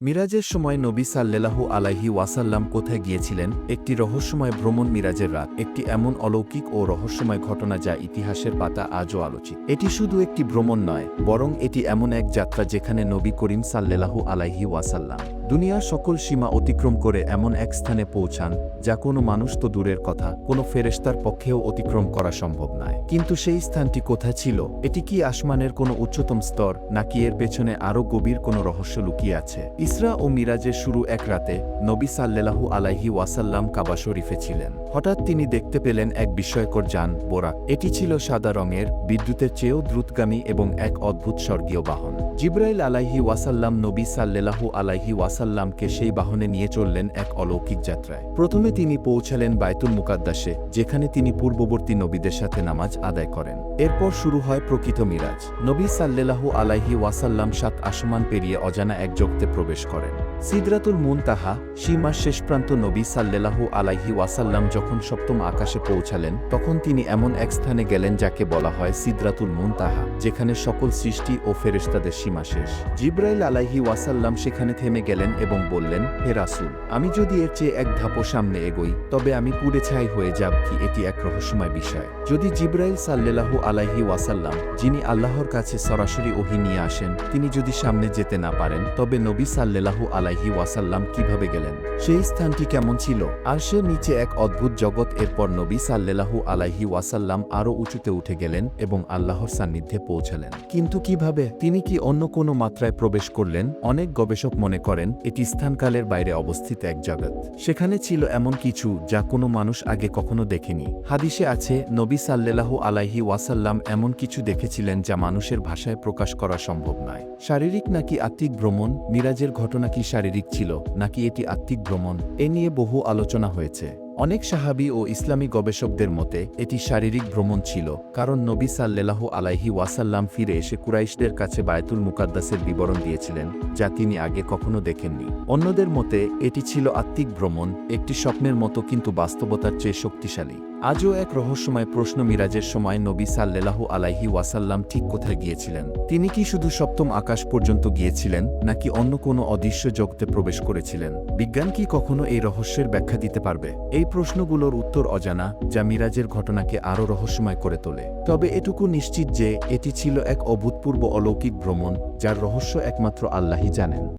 মিরাজের সময় নবী সাল্লেলাহু আলাইহি ওয়াসাল্লাম কোথায় গিয়েছিলেন? একটি রহস্যময় ভ্রমণ মিরাজের রাত, একটি এমন অলৌকিক ও রহস্যময় ঘটনা যা ইতিহাসের পাতা আজও আলোচিত। এটি শুধু একটি ভ্রমণ নয়, বরং এটি এমন এক যাত্রা যেখানে নবী করিম সাল্লেলাহু আলাইহি ওয়াসাল্লাম দুনিয়ার সকল সীমা অতিক্রম করে এমন এক স্থানে পৌঁছান, যা কোনো মানুষ তো দূরের কথা, কোনো ফেরেস্তার পক্ষেও অতিক্রম করা সম্ভব নয়। কিন্তু সেই স্থানটি কোথায় ছিল? এটি কি আসমানের কোনো উচ্চতম স্তর, নাকি এর পেছনে আরও গভীর কোনো রহস্য লুকিয়ে আছে? ইসরা ও মিরাজের শুরু এক রাতে নবী সাল্লেলাহু আলাইহি ওয়াসাল্লাম কাবা শরীফে ছিলেন। হঠাৎ তিনি দেখতে পেলেন এক বিস্ময়কর যান বোরাক এটি ছিল সাদা রঙের, বিদ্যুতের চেয়েও দ্রুতগামী এবং এক অদ্ভুত স্বর্গীয় বাহন। জিব্রাইল আলাইহি ওয়াসাল্লাম নবী সাল্লাহ আলাইহি ওয়াসাল্লামকে সেই বাহনে নিয়ে চললেন এক অলৌকিক যাত্রায়। প্রথমে তিনি পৌঁছালেন বায়তুল মুকাদ্দাসে, যেখানে তিনি পূর্ববর্তী নবীদের সাথে নামাজ আদায় করেন। এরপর শুরু হয় প্রকৃত মিরাজ। নবী সাল্লাহু আলাইহি ওয়াসাল্লাম সাত আসমান পেরিয়ে অজানা এক জগতে প্রবেশ করেন। সিদরাতুল মুন তাহা সীমার শেষ প্রান্ত নবী সাল্লেলাহু আলাইহি ওয়াসাল্লাম যখন সপ্তম আকাশে পৌঁছালেন, তখন তিনি এমন এক স্থানে গেলেন যাকে বলা হয় সিদরাতুল মুন তাহা যেখানে সকল সৃষ্টি ও ফেরেশতাদের সীমা শেষ। জিব্রাইল আলাইহি ওয়াসাল্লাম সেখানে থেমে গেলেন এবং বললেন, হে রাসূল, আমি যদি এর চেয়ে এক ধাপও সামনে এগোই, তবে আমি পুড়ে ছাই হয়ে যাব কি এটি এক রহস্যময় বিষয়? যদি জিব্রাইল সাল্লেলাহু আলাইহি ওয়াসাল্লাম, যিনি আল্লাহর কাছে সরাসরি ওহি নিয়ে আসেন, তিনি যদি সামনে যেতে না পারেন, তবে নবী সাল্লেলাহু আলাইহি ওয়াসাল্লাম কীভাবে গেলেন? সেই স্থানটি কেমন ছিল? আর সে নিচে এক অদ্ভুত জগৎ, এরপর নবী সাল্লেলাহু আলাইহি ওয়াসাল্লাম আরও উঁচুতে উঠে গেলেন এবং আল্লাহর সান্নিধ্যে পৌঁছালেন। কিন্তু কীভাবে? তিনি কি অন্য কোনো মাত্রায় প্রবেশ করলেন? অনেক গবেষক মনে করেন, এটি স্থানকালের বাইরে অবস্থিত এক জগৎ। সেখানে ছিল এমন কিছু যা কোনো মানুষ আগে কখনো দেখেনি। হাদিসে আছে, নবী সাল্লেলাহু আলাইহি ওয়াসাল্লাম এমন কিছু দেখেছিলেন যা মানুষের ভাষায় প্রকাশ করা সম্ভব নয়। শারীরিক নাকি আত্মিক ভ্রমণ? মিরাজের ঘটনা কি শারীরিক ছিল নাকি এটি আত্মিক ভ্রমণ? এ নিয়ে বহু আলোচনা হয়েছে। অনেক সাহাবি ও ইসলামী গবেষকদের মতে, এটি শারীরিক ভ্রমণ ছিল, কারণ নবী সাল্লেলাহু আলাইহি ওয়াসাল্লাম ফিরে এসে কুরাইশদের কাছে বায়তুল মুকাদ্দাসের বিবরণ দিয়েছিলেন, যা তিনি আগে কখনো দেখেননি। অন্যদের মতে, এটি ছিল আত্মিক ভ্রমণ, একটি স্বপ্নের মতো কিন্তু বাস্তবতার চেয়ে শক্তিশালী। আজও এক রহস্যময় প্রশ্ন মিরাজের সময় নবী সাল্লেলাহু আলাইহি ওয়াসাল্লাম ঠিক কোথায় গিয়েছিলেন? তিনি কি শুধু সপ্তম আকাশ পর্যন্ত গিয়েছিলেন, নাকি অন্য কোনো অদৃশ্য জগতে প্রবেশ করেছিলেন? বিজ্ঞান কি কখনো এই রহস্যের ব্যাখ্যা দিতে পারবে? এই প্রশ্নগুলোর উত্তর অজানা, যা মিরাজের ঘটনাকে আরও রহস্যময় করে তোলে। তবে এটুকু নিশ্চিত যে, এটি ছিল এক অভূতপূর্ব অলৌকিক ভ্রমণ, যার রহস্য একমাত্র আল্লাহই জানেন।